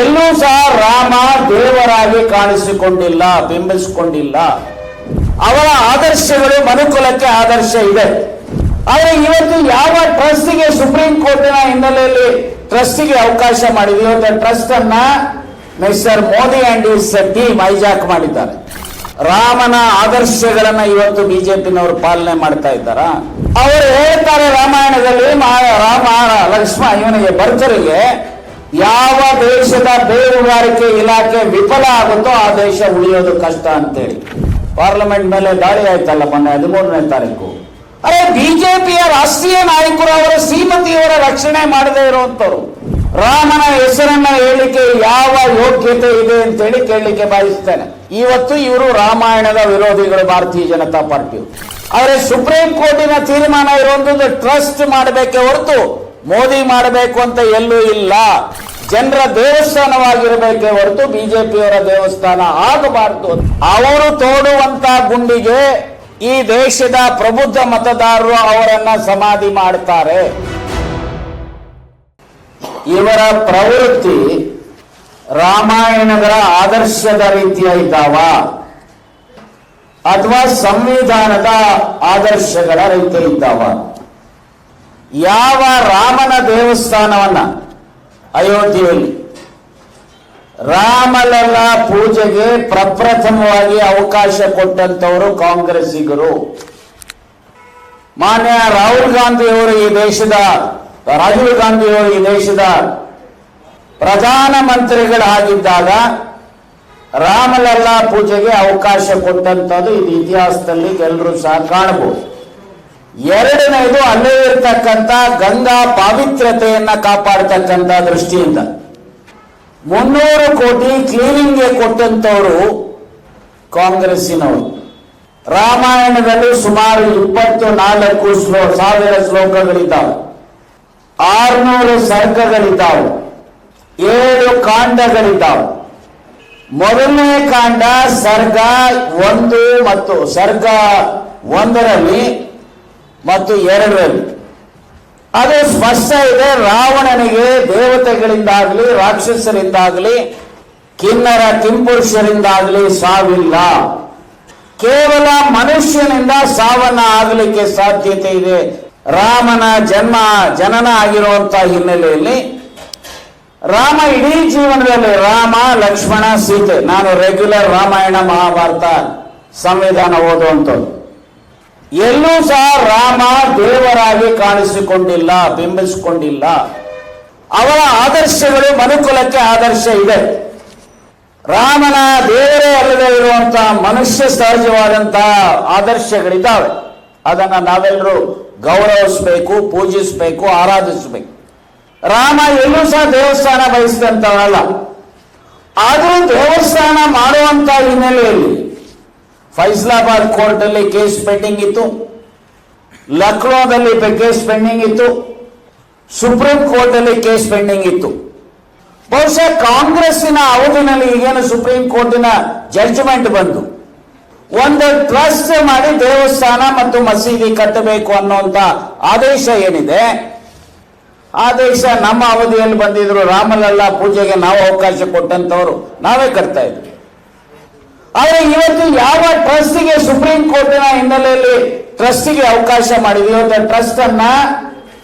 ಎಲ್ಲೂ ಸಹ ರಾಮ ದೇವರಾಗಿ ಕಾಣಿಸಿಕೊಂಡಿಲ್ಲ, ಬಿಂಬಿಸಿಕೊಂಡಿಲ್ಲ. ಅವರ ಆದರ್ಶಗಳು ಮನುಕುಲಕ್ಕೆ ಆದರ್ಶ ಇದೆ. ಆದರೆ ಇವತ್ತು ಯಾವ ಟ್ರಸ್ಟಿಗೆ ಸುಪ್ರೀಂ ಕೋರ್ಟಿನ ಹಿನ್ನೆಲೆಯಲ್ಲಿ ಟ್ರಸ್ಟಿಗೆ ಅವಕಾಶ ಮಾಡಿದೆ? ಇವತ್ತು ಟ್ರಸ್ಟ್ ಅನ್ನ mister Modi and his team hijack ಮಾಡಿದ್ದಾರೆ. ರಾಮನ ಆದರ್ಶಗಳನ್ನ ಇವತ್ತು ಬಿಜೆಪಿನವರು ಪಾಲನೆ ಮಾಡ್ತಾ ಇದ್ದಾರ? ಅವರು ಹೇಳ್ತಾರೆ ರಾಮಾಯಣದಲ್ಲಿ ರಾಮ ಲಕ್ಷ್ಮಣ ಇವನಿಗೆ ಭರ್ತರಿಗೆ ಯಾವ ದೇಶದ ಬೇಹುಗಾರಿಕೆ ಇಲಾಖೆ ವಿಫಲ ಆಗುತ್ತೋ ಆ ದೇಶ ಉಳಿಯೋದು ಕಷ್ಟ ಅಂತೇಳಿ. ಪಾರ್ಲಿಮೆಂಟ್ ಮೇಲೆ ದಾಳಿ ಆಯ್ತಲ್ಲ ಮೊನ್ನೆ ಹದಿಮೂರನೇ ತಾರೀಕು. ಅರೆ ಬಿಜೆಪಿಯ ರಾಷ್ಟ್ರೀಯ ನಾಯಕರು ಅವರ ಶ್ರೀಮತಿಯವರ ರಕ್ಷಣೆ ಮಾಡದೇ ಇರುವಂತವ್ರು ರಾಮನ ಹೆಸರನ್ನ ಹೇಳಿಕೆ ಯಾವ ಯೋಗ್ಯತೆ ಇದೆ ಅಂತೇಳಿ ಕೇಳಲಿಕ್ಕೆ ಬಯಸ್ತೇನೆ. ಇವತ್ತು ಇವರು ರಾಮಾಯಣದ ವಿರೋಧಿಗಳು ಭಾರತೀಯ ಜನತಾ ಪಾರ್ಟಿ ಆದರೆ ಸುಪ್ರೀಂ ಕೋರ್ಟಿನ ತೀರ್ಮಾನ ಇರುವಂತದ್ದು ಟ್ರಸ್ಟ್ ಮಾಡಬೇಕೆ ಹೊರತು ಮೋದಿ ಮಾಡಬೇಕು ಅಂತ ಎಲ್ಲೂ ಇಲ್ಲ. ಜನರ ದೇವಸ್ಥಾನವಾಗಿರಬೇಕೇ ಹೊರತು ಬಿಜೆಪಿಯವರ ದೇವಸ್ಥಾನ ಆಗಬಾರದು ಅವರು ತೋಡುವಂತ ಗುಂಡಿಗೆ ಈ ದೇಶದ ಪ್ರಬುದ್ಧ ಮತದಾರರು ಅವರನ್ನ ಸಮಾಧಿ ಮಾಡ್ತಾರೆ. ಇವರ ಪ್ರವೃತ್ತಿ ರಾಮಾಯಣದ ಆದರ್ಶದ ರೀತಿಯ ಇದ್ದಾವ? ಅಥವಾ ಸಂವಿಧಾನದ ಆದರ್ಶಗಳ ರೀತಿಯ ಇದ್ದಾವ? ಯಾವ ರಾಮನ ದೇವಸ್ಥಾನವನ್ನ? ಅಯೋಧ್ಯೆಯಲ್ಲಿ. ರಾಮಲಲ್ಲ ಪೂಜೆಗೆ ಪ್ರಪ್ರಥಮವಾಗಿ ಅವಕಾಶ ಕೊಟ್ಟಂತವರು ಕಾಂಗ್ರೆಸ್ಸಿಗರು. ಮಾನ್ಯ ರಾಹುಲ್ ಗಾಂಧಿಯವರು ಈ ದೇಶದ, ರಾಜೀವ್ ಗಾಂಧಿಯವರು ಈ ದೇಶದ ಪ್ರಧಾನಮಂತ್ರಿಗಳಾಗಿದ್ದಾಗ ರಾಮಲಲ್ಲ ಪೂಜೆಗೆ ಅವಕಾಶ ಕೊಟ್ಟಂತದ್ದು ಇದು ಇತಿಹಾಸದಲ್ಲಿ ಎಲ್ಲರೂ ಸಹ ಕಾಣಬಹುದು. ಎರಡನೇದು ಅಲ್ಲೇ ಇರ್ತಕ್ಕಂಥ ಗಂಗಾ ಪಾವಿತ್ರ್ಯತೆಯನ್ನ ಕಾಪಾಡತಕ್ಕಂಥ ದೃಷ್ಟಿಯಿಂದ ಮುನ್ನೂರು ಕೋಟಿ ಕ್ಲೀನಿಂಗ್ಗೆ ಕೊಟ್ಟಂತವರು ಕಾಂಗ್ರೆಸ್ಸಿನವರು. ರಾಮಾಯಣದಲ್ಲಿ ಸುಮಾರು ಇಪ್ಪತ್ತು ನಾಲ್ಕು ಶ್ಲೋ, ಸಾವಿರ ಶ್ಲೋಕಗಳಿದ್ದಾವೆ. ಆರ್ನೂರು ಸರ್ಗಗಳಿದ್ದಾವೆ. ಏಳು ಕಾಂಡಗಳಿದ್ದಾವೆ. ಮೊದಲನೇ ಕಾಂಡ ಸರ್ಗ ಒಂದು ಮತ್ತು ಸರ್ಗ ಒಂದರಲ್ಲಿ ಮತ್ತು ಎರಡರಲ್ಲಿ. ಅದು ಸ್ಪಷ್ಟ ಇದೆ, ರಾವಣನಿಗೆ ದೇವತೆಗಳಿಂದಾಗಲಿ, ರಾಕ್ಷಸರಿಂದಾಗಲಿ, ಕಿನ್ನರ ಕಿಂಪುರುಷರಿಂದಾಗಲಿ ಸಾವಿಲ್ಲ. ಕೇವಲ ಮನುಷ್ಯನಿಂದ ಸಾವನ್ನ ಆಗಲಿಕ್ಕೆ ಸಾಧ್ಯತೆ ಇದೆ. ರಾಮನ ಜನ್ಮ, ಜನನ ಆಗಿರುವಂತಹ ಹಿನ್ನೆಲೆಯಲ್ಲಿ ರಾಮ ಇಡೀ ಜೀವನದಲ್ಲಿ ರಾಮ, ಲಕ್ಷ್ಮಣ, ಸೀತೆ. ನಾನು ರೆಗ್ಯುಲರ್ ರಾಮಾಯಣ, ಮಹಾಭಾರತ ಸಂವಿಧಾನ ಓದುವಂಥದ್ದು. ಎಲ್ಲೂ ಸಹ ರಾಮ ದೇವರಾಗಿ ಕಾಣಿಸಿಕೊಂಡಿಲ್ಲ, ಬಿಂಬಿಸಿಕೊಂಡಿಲ್ಲ. ಅವರ ಆದರ್ಶಗಳು ಮನುಕುಲಕ್ಕೆ ಆದರ್ಶ ಇದೆ. ರಾಮನ ದೇವರೇ ಅಲ್ಲದೆ ಇರುವಂತಹ ಮನುಷ್ಯ ಸಹಜವಾದಂತಹ ಆದರ್ಶಗಳಿದ್ದಾವೆ. ಅದನ್ನ ನಾವೆಲ್ಲರೂ ಗೌರವಿಸಬೇಕು, ಪೂಜಿಸಬೇಕು, ಆರಾಧಿಸಬೇಕು. ರಾಮ ಎಲ್ಲೂ ಸಹ ದೇವಸ್ಥಾನ ಬಯಸಿದಂತವಲ್ಲ ಆದರೂ ದೇವಸ್ಥಾನ ಮಾಡುವಂತ ಹಿನ್ನೆಲೆಯಲ್ಲಿ ಫೈಸಲಾಬಾದ್ ಕೋರ್ಟಲ್ಲಿ ಕೇಸ್ ಪೆಂಡಿಂಗ್ ಇತ್ತು. ಲಕ್ನೋದಲ್ಲಿ ಕೇಸ್ ಪೆಂಡಿಂಗ್ ಇತ್ತು. ಸುಪ್ರೀಂ ಕೋರ್ಟಲ್ಲಿ ಕೇಸ್ ಪೆಂಡಿಂಗ್ ಇತ್ತು. ಬಹುಶಃ ಕಾಂಗ್ರೆಸ್ಸಿನ ಅವಧಿನಲ್ಲಿ ಈಗೇನು ಸುಪ್ರೀಂ ಕೋರ್ಟಿನ ಜಡ್ಜ್ಮೆಂಟ್ ಬಂದು. ಒಂದು ಟ್ರಸ್ಟ್ ಮಾಡಿ ದೇವಸ್ಥಾನ ಮತ್ತು ಮಸೀದಿ ಕಟ್ಟಬೇಕು ಅನ್ನುವಂತ ಆದೇಶ ಏನಿದೆ, ಆದೇಶ ನಮ್ಮ ಅವಧಿಯಲ್ಲಿ ಬಂದಿದ್ರು ರಾಮಲಲ್ಲ ಪೂಜೆಗೆ ನಾವು ಅವಕಾಶ ಕೊಟ್ಟಂತವರು ನಾವೇ ಕಟ್ತಾ ಇದ್ವಿ. ಆದರೆ ಇವತ್ತು ಯಾವ ಟ್ರಸ್ಟಿಗೆ ಸುಪ್ರೀಂ ಕೋರ್ಟಿನ ಹಿನ್ನೆಲೆಯಲ್ಲಿ ಟ್ರಸ್ಟಿಗೆ ಅವಕಾಶ ಮಾಡಿದೆ? ಇವತ್ತು ಟ್ರಸ್ಟ್ ಅನ್ನ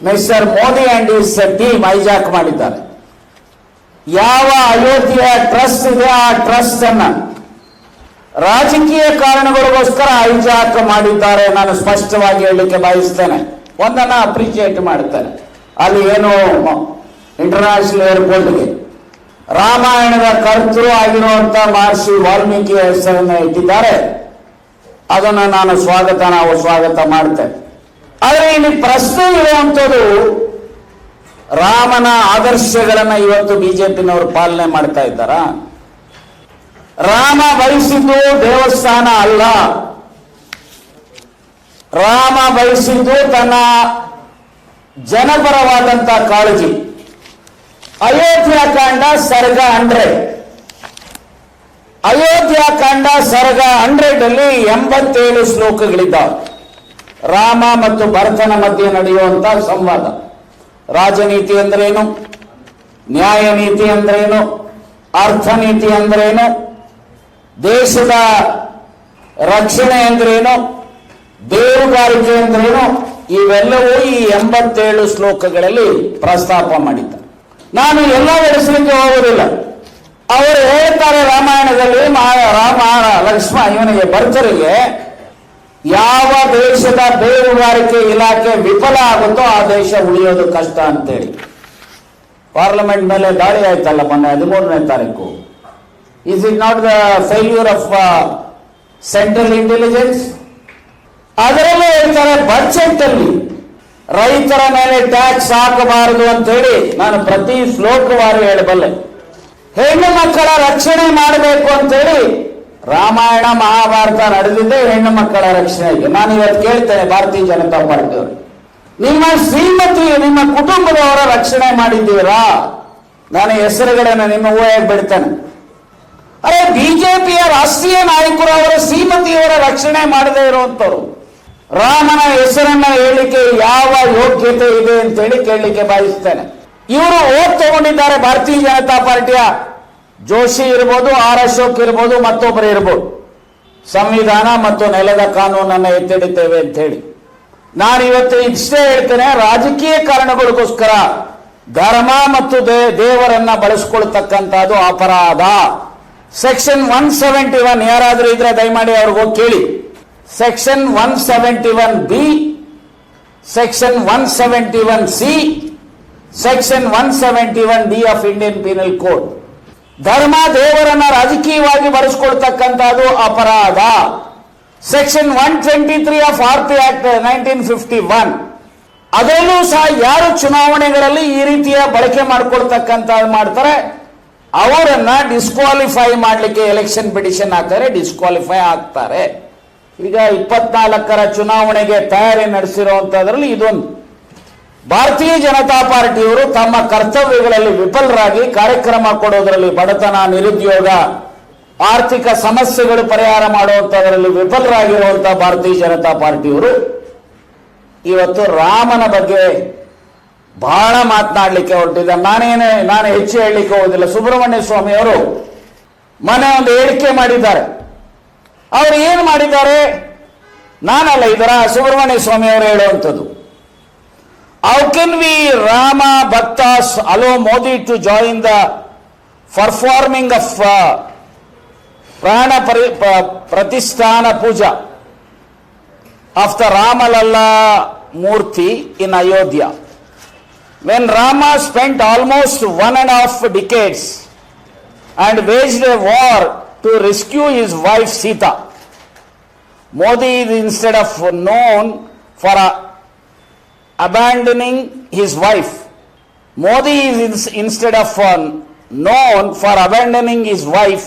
mister Modi and his team hijack ಮಾಡಿದ್ದಾರೆ. ಯಾವ ಅಯೋಧ್ಯೆಯ ಟ್ರಸ್ಟ್ ಇದೆ ಆ ಟ್ರಸ್ಟ್ ಅನ್ನ ರಾಜಕೀಯ ಕಾರಣಗಳಿಗೋಸ್ಕರ ಹೈಜಾಕ್ ಮಾಡಿದ್ದಾರೆ ನಾನು ಸ್ಪಷ್ಟವಾಗಿ ಹೇಳಲಿಕ್ಕೆ ಬಯಸ್ತೇನೆ. ಒಂದನ್ನ ಅಪ್ರಿಶಿಯೇಟ್ ಮಾಡುತ್ತೇನೆ ಅಲ್ಲಿ ಏನು ಇಂಟರ್ನ್ಯಾಷನಲ್ ಏರ್ಪೋರ್ಟ್ಗೆ ರಾಮಾಯಣದ ಕರ್ತೃ ಆಗಿರುವಂತ ಮಹರ್ಷಿ ವಾಲ್ಮೀಕಿ ಹೆಸರನ್ನು ಇಟ್ಟಿದ್ದಾರೆ. ಅದನ್ನು ನಾನು ಸ್ವಾಗತ, ನಾವು ಸ್ವಾಗತ ಮಾಡ್ತೇವೆ ಆದರೆ ಇಲ್ಲಿ ಪ್ರಶ್ನೆ ಇರುವಂಥದ್ದು, ರಾಮನ ಆದರ್ಶಗಳನ್ನ ಇವತ್ತು ಬಿಜೆಪಿನವರು ಪಾಲನೆ ಮಾಡ್ತಾ ಇದ್ದಾರ? ರಾಮ ಬಯಸಿದ್ದು ದೇವಸ್ಥಾನ ಅಲ್ಲ. ರಾಮ ಬಯಸಿದ್ದು ತನ್ನ ಜನಪರವಾದಂತ ಕಾಳಜಿ. ಅಯೋಧ್ಯ ಕಾಂಡ ಸರ್ಗ ಹಂಡ್ರೆಡ್ ಅಯೋಧ್ಯ ಕಾಂಡ ಸರ್ಗ ಹಂಡ್ರೆಡ್ ಅಲ್ಲಿ ಎಂಬತ್ತೇಳು ಶ್ಲೋಕಗಳಿದ್ದಾವೆ. ರಾಮ ಮತ್ತು ಭರತನ ಮಧ್ಯೆ ನಡೆಯುವಂತ ಸಂವಾದ. ರಾಜನೀತಿ ಅಂದ್ರೇನು? ನ್ಯಾಯ ನೀತಿ ಅಂದ್ರೇನು? ಅರ್ಥನೀತಿ ಅಂದ್ರೇನು? ದೇಶದ ರಕ್ಷಣೆ ಅಂದ್ರೇನು? ಬೇರುಗಾರಿಕೆ ಅಂದ್ರೇನು? ಇವೆಲ್ಲವೂ ಈ ಎಂಬತ್ತೇಳು ಶ್ಲೋಕಗಳಲ್ಲಿ ಪ್ರಸ್ತಾಪ ಮಾಡಿದ್ದಾರೆ ನಾನು ಎಲ್ಲ ನಡೆಸಲಿಕ್ಕೆ ಹೋಗುವುದಿಲ್ಲ ಅವರು ಹೇಳ್ತಾರೆ ರಾಮಾಯಣದಲ್ಲಿ ರಾಮ, ಲಕ್ಷ್ಮಣ ಇವನಿಗೆ ಭರ್ತರಿಗೆ ಯಾವ ದೇಶದ ಬೇರುಗಾರಿಕೆ ಇಲಾಖೆ ವಿಫಲ ಆಗುತ್ತೋ ಆ ದೇಶ ಉಳಿಯೋದು ಕಷ್ಟ ಅಂತೇಳಿ. ಪಾರ್ಲಿಮೆಂಟ್ ಮೇಲೆ ದಾಳಿ ಆಯ್ತಲ್ಲ ಮೊನ್ನೆ ಹದಿಮೂರನೇ ತಾರೀಕು. Is it not the failure of central intelligence ಅದರಲ್ಲೂ ಹೇಳ್ತಾರೆ ಬಜೆಟ್ ಅಲ್ಲಿ ರೈತರ ಮೇಲೆ ಟ್ಯಾಕ್ಸ್ ಹಾಕಬಾರದು ಅಂತ ಹೇಳಿ ನಾನು ಪ್ರತಿ ಶ್ಲೋಕವಾರು ಹೇಳಬಲ್ಲೆ ಹೆಣ್ಣು ಮಕ್ಕಳ ರಕ್ಷಣೆ ಮಾಡಬೇಕು ಅಂತ ಹೇಳಿ ರಾಮಾಯಣ, ಮಹಾಭಾರತ ನಡೆದಿದ್ದೆ ಹೆಣ್ಣು ಮಕ್ಕಳ ರಕ್ಷಣೆಗೆ. ನಾನು ಇವತ್ತು ಕೇಳ್ತೇನೆ ಭಾರತೀಯ ಜನತಾ ಪಾರ್ಟಿಯವರು ನಿಮ್ಮ ಶ್ರೀಮತಿ, ನಿಮ್ಮ ಕುಟುಂಬದವರ ರಕ್ಷಣೆ ಮಾಡಿದ್ದೀರಾ? ನಾನು ಹೆಸರುಗಳನ್ನು ನಿಮ್ಮ ಊಹೆಗೆ ಬಿಡ್ತೇನೆ. ಅರೆ, ಬಿಜೆಪಿಯ ರಾಷ್ಟ್ರೀಯ ನಾಯಕರು ಅವರ ಶ್ರೀಮತಿಯವರ ರಕ್ಷಣೆ ಮಾಡದೇ ಇರುವಂತವ್ರು ರಾಮನ ಹೆಸರನ್ನ ಹೇಳಲಿಕ್ಕೆ ಯಾವ ಯೋಗ್ಯತೆ ಇದೆ ಅಂತ ಹೇಳಿ ಕೇಳಲಿಕ್ಕೆ ಬಯಸ್ತೇನೆ. ಇವರು ಓಟ್ ತಗೊಂಡಿದ್ದಾರೆ ಭಾರತೀಯ ಜನತಾ ಪಾರ್ಟಿಯ. ಜೋಶಿ ಇರ್ಬೋದು, ಆರ್ ಅಶೋಕ್ ಇರ್ಬೋದು, ಮತ್ತೊಬ್ಬರು ಇರ್ಬೋದು. ಸಂವಿಧಾನ ಮತ್ತು ನೆಲದ ಕಾನೂನನ್ನು ಎತ್ತಿಡುತ್ತೇವೆ ಅಂತ ಹೇಳಿ ನಾನು ಇವತ್ತು ಇಷ್ಟೇ ಹೇಳ್ತೇನೆ, ರಾಜಕೀಯ ಕಾರಣಗಳಿಗೋಸ್ಕರ ಧರ್ಮ ಮತ್ತು ದೇವರನ್ನ ಬಳಸ್ಕೊಳ್ತಕ್ಕಂಥದ್ದು ಅಪರಾಧ. ಸೆಕ್ಷನ್ ಒನ್ ಸೆವೆಂಟಿ ಒನ್ ಯಾರಾದರೂ ಇದ್ರೆ ದಯಮಾಡಿ ಅವ್ರಿಗೆ ಹೋಗಿ ಕೇಳಿ. Section one seventy one B section one seventy one C section one seventy one D of Indian penal code ಧರ್ಮ ದೇವರನ್ನ ರಾಜಕೀಯವಾಗಿ ಬಳಸ್ಕೊಳ್ತಕ್ಕಂಥದ್ದು ಅಪರಾಧ. Section one twenty three of R P act nineteen fifty one ಅದರಲ್ಲೂ ಸಹ ಯಾರು ಚುನಾವಣೆಗಳಲ್ಲಿ ಈ ರೀತಿಯ ಬಳಕೆ ಮಾಡ್ಕೊಳ್ತಕ್ಕಂಥ ಮಾಡ್ತಾರೆ? ಅವರನ್ನ ಡಿಸ್ಕ್ವಾಲಿಫೈ ಮಾಡಲಿಕ್ಕೆ ಎಲೆಕ್ಷನ್ ಪಿಟಿಷನ್ ಹಾಕ್ತಾರೆ ಡಿಸ್ಕ್ವಾಲಿಫೈ ಆಗ್ತಾರೆ. ಈಗ ಇಪ್ಪತ್ನಾಲ್ಕರ ಚುನಾವಣೆಗೆ ತಯಾರಿ ನಡೆಸಿರುವಂತದ್ರಲ್ಲಿ ಇದೊಂದು. ಭಾರತೀಯ ಜನತಾ ಪಾರ್ಟಿಯವರು ತಮ್ಮ ಕರ್ತವ್ಯಗಳಲ್ಲಿ ವಿಫಲರಾಗಿ ಕಾರ್ಯಕ್ರಮ ಕೊಡೋದರಲ್ಲಿ ಬಡತನ, ನಿರುದ್ಯೋಗ, ಆರ್ಥಿಕ ಸಮಸ್ಯೆಗಳು ಪರಿಹಾರ ಮಾಡುವಂತದ್ರಲ್ಲಿ ವಿಫಲರಾಗಿರುವಂತಹ ಭಾರತೀಯ ಜನತಾ ಪಾರ್ಟಿಯವರು ಇವತ್ತು ರಾಮನ ಬಗ್ಗೆ ಬಹಳ ಮಾತನಾಡಲಿಕ್ಕೆ ಹೊರಟಿದ್ದ ನಾನೇನೇ, ನಾನು ಹೆಚ್ಚು ಹೇಳಲಿಕ್ಕೆ ಹೋಗೋದಿಲ್ಲ ಸುಬ್ರಹ್ಮಣ್ಯ ಸ್ವಾಮಿ ಅವರು ಮನೆ ಒಂದು ಹೇಳಿಕೆ ಮಾಡಿದ್ದಾರೆ. ಅವರು ಏನು ಮಾಡಿದ್ದಾರೆ? ನಾನಲ್ಲ, ಇದರ ಸುಬ್ರಹ್ಮಣ್ಯ ಸ್ವಾಮಿ ಅವರು ಹೇಳುವಂಥದ್ದು. How can we Rama bhaktas allow Modi to join the performing of prana ಪರಿ pratishthana puja of the Ramlalla murti in Ayodhya when Rama spent almost one and half decades and wage waged war to rescue his wife Sita. Modi is instead of known for uh, abandoning his wife. Modi is ins- instead of uh, known for abandoning his wife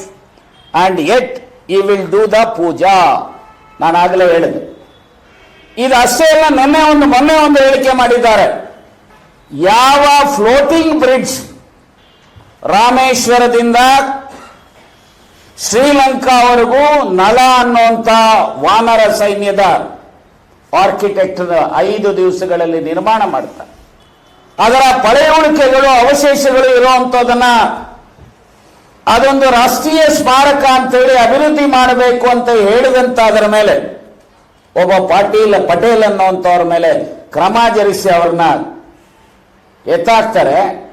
and yet he will do the puja. ನಾನು ಆಗಲೇ ಹೇಳಿದೆ ಇದು ಅಷ್ಟೇ ಅಲ್ಲ ನಿನ್ನೆ ಒಂದು ಮೊನ್ನೆ ಒಂದು ಹೇಳಿಕೆ ಮಾಡಿದ್ದಾರೆ ಯಾವ ಫ್ಲೋಟಿಂಗ್ ಬ್ರಿಡ್ಜ್ ರಾಮೇಶ್ವರದಿಂದ ಶ್ರೀಲಂಕಾವರೆಗೂ ನಳ ಅನ್ನುವಂತ ವಾನರ ಸೈನ್ಯದ ಆರ್ಕಿಟೆಕ್ಟ್ ಐದು ದಿವಸಗಳಲ್ಲಿ ನಿರ್ಮಾಣ ಮಾಡ್ತಾರೆ. ಅದರ ಪಳೆಯುಳಿಕೆಗಳು, ಅವಶೇಷಗಳು ಇರುವಂತದನ್ನ ಅದೊಂದು ರಾಷ್ಟ್ರೀಯ ಸ್ಮಾರಕ ಅಂತೇಳಿ ಅಭಿವೃದ್ಧಿ ಮಾಡಬೇಕು ಅಂತ ಹೇಳಿದಂತ ಅದರ ಮೇಲೆ, ಒಬ್ಬ ಪಾಟೀಲ್ ಪಟೇಲ್ ಅನ್ನುವಂಥವ್ರ ಮೇಲೆ ಕ್ರಮ ಜರಿಸಿ ಅವ್ರನ್ನ ಎತ್ತಾಕ್ತಾರೆ.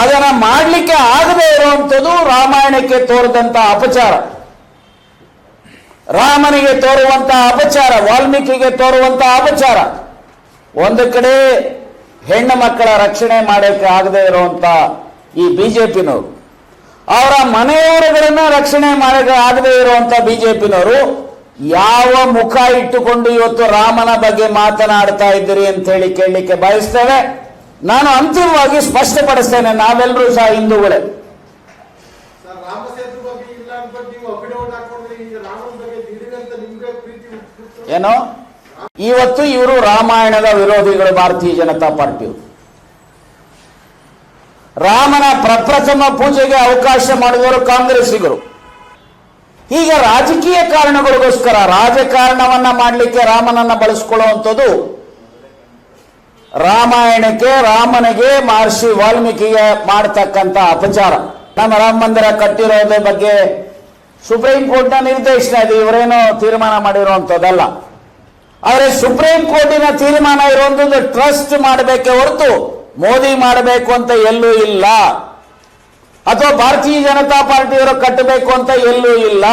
ಅದನ್ನ ಮಾಡಲಿಕ್ಕೆ ಆಗದೆ ಇರುವಂಥದ್ದು ರಾಮಾಯಣಕ್ಕೆ ತೋರಿದಂಥ ಅಪಚಾರ. ರಾಮನಿಗೆ ತೋರುವಂತಹ ಅಪಚಾರ, ವಾಲ್ಮೀಕಿಗೆ ತೋರುವಂತಹ ಅಪಚಾರ. ಒಂದು ಕಡೆ ಹೆಣ್ಣು ಮಕ್ಕಳ ರಕ್ಷಣೆ ಮಾಡಕ್ಕೆ ಆಗದೆ ಇರುವಂತ ಈ ಬಿಜೆಪಿನವರು. ಅವರ ಮನೆಯವರುಗಳನ್ನ ರಕ್ಷಣೆ ಮಾಡಕ್ಕೆ ಆಗದೆ ಇರುವಂತ ಬಿಜೆಪಿನವರು ಯಾವ ಮುಖ ಇಟ್ಟುಕೊಂಡು ಇವತ್ತು ರಾಮನ ಬಗ್ಗೆ ಮಾತನಾಡ್ತಾ ಇದ್ದೀರಿ ಅಂತ ಹೇಳಿ ಕೇಳಲಿಕ್ಕೆ ಬಯಸ್ತೇವೆ. ನಾನು ಅಂತಿಮವಾಗಿ ಸ್ಪಷ್ಟಪಡಿಸ್ತೇನೆ ನಾವೆಲ್ಲರೂ ಸಹ ಹಿಂದೂಗಳೇ. ಏನೋ? ಇವತ್ತು ಇವರು ರಾಮಾಯಣದ ವಿರೋಧಿಗಳು ಭಾರತೀಯ ಜನತಾ ಪಾರ್ಟಿ ರಾಮನ ಪ್ರಪ್ರಥಮ ಪೂಜೆಗೆ ಅವಕಾಶ ಮಾಡಿದವರು ಕಾಂಗ್ರೆಸ್ಸಿಗರು. ಈಗ ರಾಜಕೀಯ ಕಾರಣಗಳಿಗೋಸ್ಕರ ರಾಜಕಾರಣವನ್ನ ಮಾಡಲಿಕ್ಕೆ ರಾಮನನ್ನ ಬಳಸ್ಕೊಳ್ಳುವಂಥದ್ದು ರಾಮಾಯಣಕ್ಕೆ, ರಾಮನಿಗೆ, ಮಹರ್ಷಿ ವಾಲ್ಮೀಕಿಗೆ ಮಾಡತಕ್ಕಂತ ಅಪಚಾರ. ನಮ್ಮ ರಾಮ ಮಂದಿರ ಕಟ್ಟಿರೋದ್ರ ಬಗ್ಗೆ ಸುಪ್ರೀಂ ಕೋರ್ಟ್ನ ನಿರ್ದೇಶನ ಇದೆ. ಇವರೇನು ತೀರ್ಮಾನ ಮಾಡಿರುವಂಥದ್ದಲ್ಲ ಆದರೆ ಸುಪ್ರೀಂ ಕೋರ್ಟಿನ ತೀರ್ಮಾನ ಇರುವಂಥದ್ದು ಟ್ರಸ್ಟ್ ಮಾಡಬೇಕೆ ಹೊರತು ಮೋದಿ ಮಾಡಬೇಕು ಅಂತ ಎಲ್ಲೂ ಇಲ್ಲ. ಅಥವಾ ಭಾರತೀಯ ಜನತಾ ಪಾರ್ಟಿಯವರು ಕಟ್ಟಬೇಕು ಅಂತ ಎಲ್ಲೂ ಇಲ್ಲ.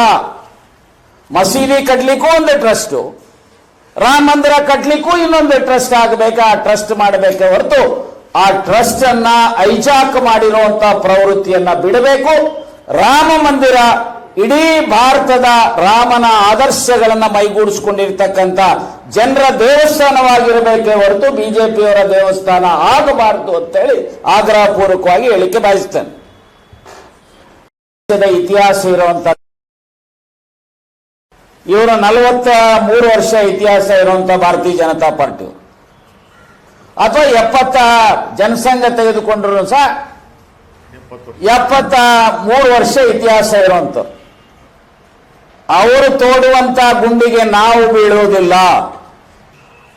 ಮಸೀದಿ ಕಟ್ಟಲಿಕ್ಕೂ ಒಂದು ಟ್ರಸ್ಟ್ ರಾಮ ಮಂದಿರ ಕಟ್ಟಲಿಕ್ಕೂ ಇನ್ನೊಂದು ಟ್ರಸ್ಟ್ ಆಗಬೇಕು? ಆ ಟ್ರಸ್ಟ್ ಮಾಡಬೇಕೆ ಹೊರತು ಆ ಟ್ರಸ್ಟ್ ಅನ್ನ ಐಜಾಕ್ ಮಾಡಿರುವಂತ ಪ್ರವೃತ್ತಿಯನ್ನ ಬಿಡಬೇಕು. ರಾಮ ಮಂದಿರ ಇಡೀ ಭಾರತದ ರಾಮನ ಆದರ್ಶಗಳನ್ನ ಮೈಗೂಡಿಸ್ಕೊಂಡಿರ್ತಕ್ಕಂಥ ಜನರ ದೇವಸ್ಥಾನವಾಗಿರಬೇಕೇ ಹೊರತು ಬಿಜೆಪಿಯವರ ದೇವಸ್ಥಾನ ಆಗಬಾರದು ಅಂತೇಳಿ ಆಗ್ರಹ ಪೂರ್ವಕವಾಗಿ ಹೇಳಿಕೆ ಬಯಸ್ತೇನೆ. ಇತಿಹಾಸ ಇರುವಂತ ಇವರು ನಲವತ್ತ ಮೂರು ವರ್ಷ ಇತಿಹಾಸ ಇರುವಂತ ಭಾರತೀಯ ಜನತಾ ಪಾರ್ಟಿ. ಅಥವಾ ಎಪ್ಪತ್ತ ಜನಸಂಘ ತೆಗೆದುಕೊಂಡ್ರು ಸಹ ಎಪ್ಪತ್ತ ಮೂರು ವರ್ಷ ಇತಿಹಾಸ ಇರುವಂತ. ಅವರು ತೋಡುವಂತ ಗುಂಡಿಗೆ ನಾವು ಬೀಳುವುದಿಲ್ಲ.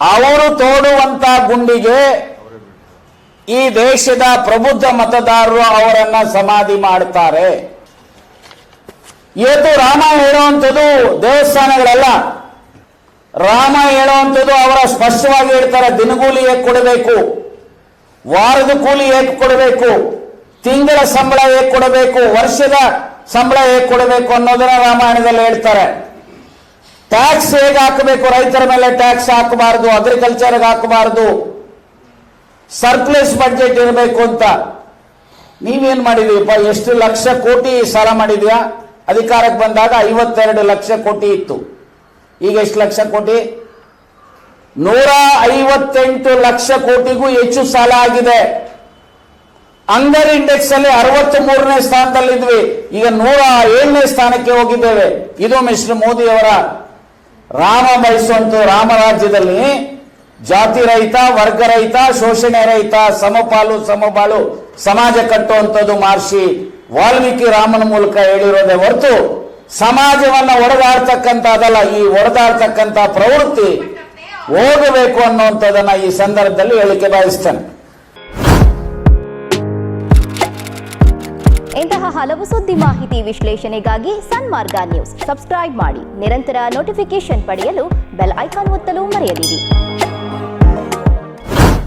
ಅವರು ತೋಡುವಂತ ಗುಂಡಿಗೆ ಈ ದೇಶದ ಪ್ರಬುದ್ಧ ಮತದಾರರು ಅವರನ್ನ ಸಮಾಧಿ ಮಾಡ್ತಾರೆ ಇವತ್ತು ರಾಮ ಹೇಳುವಂಥದ್ದು ದೇವಸ್ಥಾನಗಳಲ್ಲ. ರಾಮ ಹೇಳುವಂಥದ್ದು ಅವರ ಸ್ಪಷ್ಟವಾಗಿ ಹೇಳ್ತಾರೆ, ದಿನಗೂಲಿ ಹೇಗೆ ಕೊಡಬೇಕು? ವಾರದ ಕೂಲಿ ಹೇಗೆ ಕೊಡಬೇಕು? ತಿಂಗಳ ಸಂಬಳ ಹೇಗೆ ಕೊಡಬೇಕು? ವರ್ಷದ ಸಂಬಳ ಹೇಗೆ ಕೊಡಬೇಕು ಅನ್ನೋದನ್ನ ರಾಮಾಯಣದಲ್ಲಿ ಹೇಳ್ತಾರೆ. ಟ್ಯಾಕ್ಸ್ ಹೇಗೆ ಹಾಕಬೇಕು? ರೈತರ ಮೇಲೆ ಟ್ಯಾಕ್ಸ್ ಹಾಕಬಾರದು ಅಗ್ರಿಕಲ್ಚರ್ಗೆ ಹಾಕಬಾರದು. ಸರ್ಪ್ಲಸ್ ಬಡ್ಜೆಟ್ ಇರಬೇಕು ಅಂತ. ನೀವೇನ್ ಮಾಡಿದೀಪ ಎಷ್ಟು ಲಕ್ಷ ಕೋಟಿ ಸಾಲ ಮಾಡಿದ್ಯಾ? ಅಧಿಕಾರಕ್ಕೆ ಬಂದಾಗ ಐವತ್ತೆರಡು ಲಕ್ಷ ಕೋಟಿ ಇತ್ತು. ಈಗ ಎಷ್ಟು ಲಕ್ಷ ಕೋಟಿ? ನೂರ ಐವತ್ತೆಂಟು ಲಕ್ಷ ಕೋಟಿಗೂ ಹೆಚ್ಚು ಸಾಲ ಆಗಿದೆ. ಅಂಗರ್ ಇಂಡೆಕ್ಸ್ ಅಲ್ಲಿ ಅರವತ್ತ್ ಮೂರನೇ ಸ್ಥಾನದಲ್ಲಿದ್ವಿ. ಈಗ ನೂರ ಏಳನೇ ಸ್ಥಾನಕ್ಕೆ ಹೋಗಿದ್ದೇವೆ. ಇದು ಮಿಸ್ಟರ್ ಮೋದಿಯವರ ರಾಮ ಬಯಸುವಂತ ರಾಮರಾಜ್ಯದಲ್ಲಿ ಜಾತಿ ರಹಿತ, ವರ್ಗ ರಹಿತ, ಶೋಷಣೆ ರಹಿತ, ಸಮಪಾಲು, ಸಮಬಾಳು, ಸಮಾಜ ಕಟ್ಟುವಂಥದ್ದು ಮಹರ್ಷಿ ವಾಲ್ಮೀಕಿ ರಾಮನ ಮೂಲಕ ಹೇಳಿರೋದೇ ಹೊರತು ಸಮಾಜವನ್ನ ಒಡೆದಾಡ್ತಕ್ಕಂಥದ್ದಲ್ಲ, ಈ ಒಡೆದಾಡ್ತಕ್ಕಂಥ ಪ್ರವೃತ್ತಿ ಹೋಗಬೇಕು ಅನ್ನುವಂಥದ್ದನ್ನು ಈ ಸಂದರ್ಭದಲ್ಲಿ ಹೇಳಿಕೆ ಬಯಸ್ತೇನೆ. ಇಂತಹ ಹಲವು ಸುದ್ದಿ ಮಾಹಿತಿ ವಿಶ್ಲೇಷಣೆಗಾಗಿ ಸನ್ಮಾರ್ಗ ನ್ಯೂಸ್. ಸಬ್ಸ್ಕ್ರೈಬ್ ಮಾಡಿ, ನಿರಂತರ ನೋಟಿಫಿಕೇಶನ್ ಪಡೆಯಲು ಬೆಲ್ ಐಕಾನ್ ಒತ್ತಲು ಮರೆಯದಿರಿ.